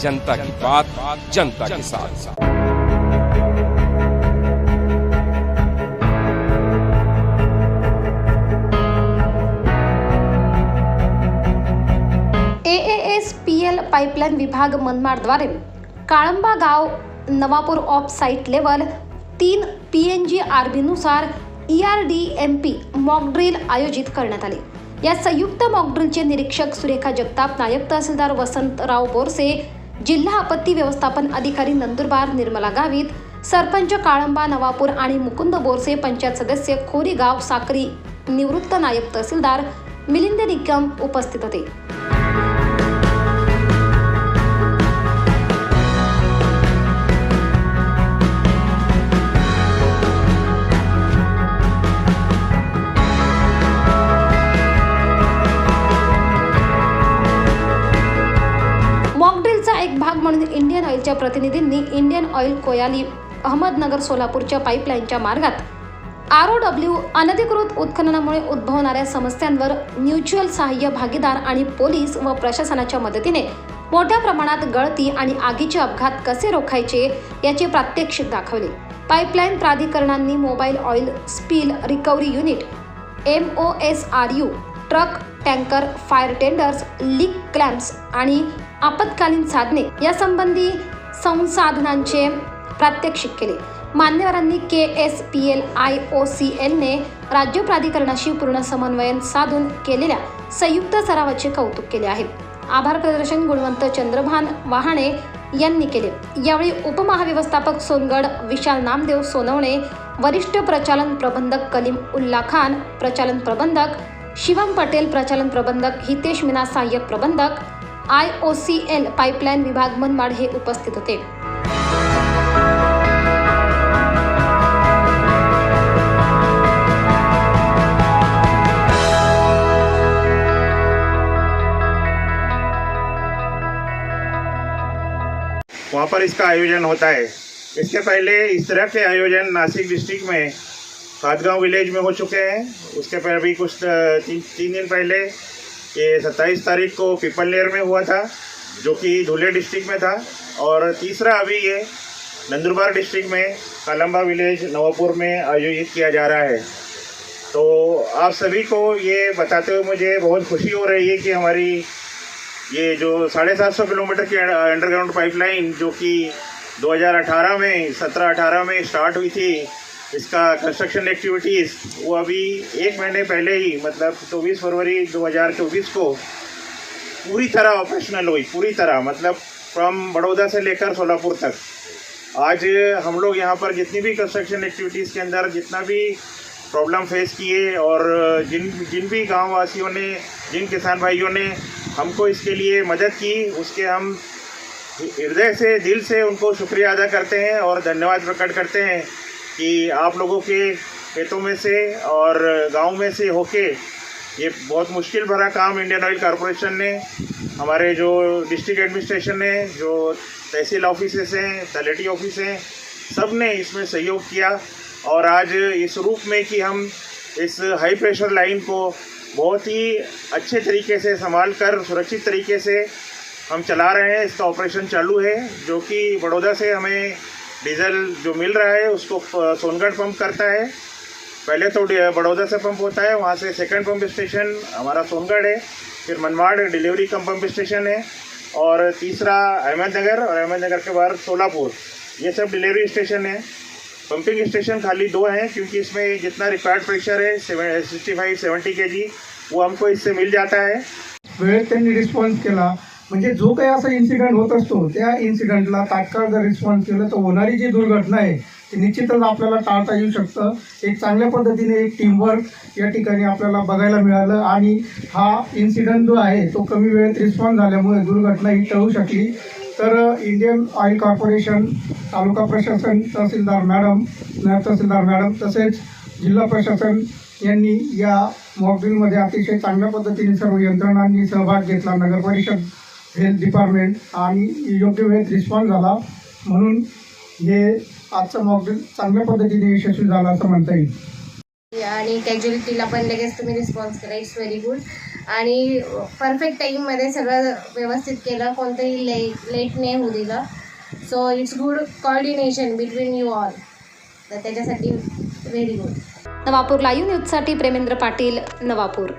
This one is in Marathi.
जनता की बात जनता के साथ। A S P L pipeline विभाग मनमाडद्वारे काळंबा गाव नवापूर ऑफ साईट लेवल तीन P N G R बीनुसार E R D M P mock drill आयोजित करण्यात आले. या संयुक्त मॉकड्रिलचे निरीक्षक सुरेखा जगताप नायक तहसीलदार वसंतराव बोरसे जिल्हा आपत्ती व्यवस्थापन अधिकारी नंदुरबार निर्मला गावित सरपंच काळंबा नवापूर आणि मुकुंद बोरसे पंचायत सदस्य खोरीगाव साक्री निवृत्त नायब तहसीलदार मिलिंद निकम उपस्थित होते. इंडियन ऑइलच्या प्रतिनिधींनी इंडियन ऑइल कोयाली अहमदनगर सोलापूरच्या पाईपलाईनच्या मार्गात आर ओ डब्ल्यू अनधिकृत उत्खननामुळे उद्भवणाऱ्या समस्यांवर म्युच्युअल सहाय्य भागीदार आणि पोलीस व प्रशासनाच्या मदतीने मोठ्या प्रमाणात गळती आणि आगीचे अपघात कसे रोखायचे याचे प्रात्यक्षिक दाखवले. Pipeline प्राधिकरणांनी mobile oil spill recovery unit M O S R U truck tanker fire tenders leak clamps आणि आपत्कालीन साधने यासंबंधी संसाधनांचे प्रात्यक्षिक केले. मान्यवरांनी K S P L I O C एलने राज्य प्राधिकरणाशी पूर्ण समन्वयन साधून केलेल्या संयुक्त सरावाचे कौतुक केले आहे. आभार प्रदर्शन गुणवंत चंद्रभान वाहाणे यांनी केले. यावेळी उपमहाव्यवस्थापक सोनगड विशाल नामदेव सोनवणे वरिष्ठ प्रचालन प्रबंधक कलीम उल्ला खान प्रचालन प्रबंधक शिवम पटेल प्रचालन प्रबंधक हितेश मीना सहाय्यक प्रबंधक I O C L pipeline विभाग मनमाड हे उपस्थित होते. वहाँ पर इसका आयोजन होता है। इसके पहले इस तरह के आयोजन नासिक डिस्ट्रिक्ट में खादगांव विलेज में हो चुके हैं। उसके पहले भी कुछ तीन तीन दिन पहले ये सत्ताईस तारीख को पिपलनेर में हुआ था, जो कि धुले डिस्ट्रिक्ट में था। और तीसरा अभी ये नंदुरबार डिस्ट्रिक्ट में कालम्बा विलेज नवापुर में आयोजित किया जा रहा है। तो आप सभी को ये बताते हुए मुझे बहुत खुशी हो रही है कि हमारी ये जो साढ़े सात सौ किलोमीटर की अंडरग्राउंड पाइपलाइन, जो कि 2018 में 17-18 में स्टार्ट हुई थी इसका कंस्ट्रक्शन एक्टिविटीज़ वो अभी एक महीने पहले ही मतलब 24 फरवरी 2024 को पूरी तरह ऑपरेशनल हुई, पूरी तरह मतलब फ्रॉम बड़ौदा से लेकर सोलापुर तक। आज हम लोग यहाँ पर जितनी भी कंस्ट्रक्शन एक्टिविटीज़ के अंदर, जितना भी प्रॉब्लम फेस किए और जिन जिन भी गाँव वासियों ने, जिन किसान भाइयों ने हमको इसके लिए मदद की, उसके हम हृदय से, दिल से उनको शुक्रिया अदा करते हैं और धन्यवाद प्रकट करते हैं। कि आप लोगों के खेतों में से और गाँव में से होके ये बहुत मुश्किल भरा काम इंडियन ऑयल कॉरपोरेशन ने, हमारे जो डिस्ट्रिक्ट एडमिनिस्ट्रेशन ने, जो तहसील ऑफिसेस हैं तलेटी ऑफ़िस हैं, सबने इसमें सहयोग किया। और आज इस रूप में कि हम इस हाई प्रेशर लाइन को बहुत ही अच्छे तरीके से संभाल कर, सुरक्षित तरीके से हम चला रहे हैं। इसका ऑपरेशन चालू है, जो कि बड़ौदा से हमें डीजल जो मिल रहा है, उसको सोनगढ़ पंप करता है। पहले तो बड़ौदा से पंप होता है, वहाँ से सेकंड पंप स्टेशन हमारा सोनगढ़ है, फिर Manmad delivery cum pump station है, और तीसरा अहमदनगर, और अहमदनगर के बाद सोलापुर। ये सब डिलीवरी स्टेशन है। पंपिंग स्टेशन खाली दो हैं, क्योंकि इसमें जितना रिक्वायर्ड प्रेशर है sixty five seventy K G वो हमको इससे मिल जाता है। वेळेत त्यांनी रिस्पॉन्स केला म्हणजे जो काही असा इन्सिडेंट होत असतो त्या इन्सिडेंटला तात्काळ जर रिस्पॉन्स केलं तर होणारी जी दुर्घटना आहे ती निश्चितच आपल्याला टाळता येऊ शकतं. एक चांगल्या पद्धतीने एक टीमवर्क या ठिकाणी आपल्याला बघायला मिळालं आणि हा इन्सिडेंट जो आहे तो कमी वेळेत रिस्पॉन्स झाल्यामुळे दुर्घटना ही टळू शकली. तर इंडियन ऑइल कॉर्पोरेशन तालुका प्रशासन तहसीलदार मॅडम नायब तहसीलदार मॅडम तसेच जिल्हा प्रशासन यांनी या मॉकड्रीलमध्ये अतिशय चांगल्या पद्धतीने सर्व यंत्रणांनी सहभाग घेतला. नगर परिषद हेल्थ डिपार्टमेंट आणि योग्य वेळेत रिस्पॉन्स झाला म्हणून हे आजचं मॉकड्रिल चांगल्या पद्धतीने यशस्वी झालं असं म्हणता येईल. आणि कॅज्युअलिटीला पण लगेच तुम्ही रिस्पॉन्स केला इट्स व्हेरी गुड आणि परफेक्ट टाईममध्ये सगळं व्यवस्थित केलं. कोणतंही ले लेट नाही होऊ दिलं. So it's good coordination between you all तर त्याच्यासाठी व्हेरी गुड नवापूर लाईव्ह न्यूजसाठी प्रेमेंद्र पाटील नवापूर.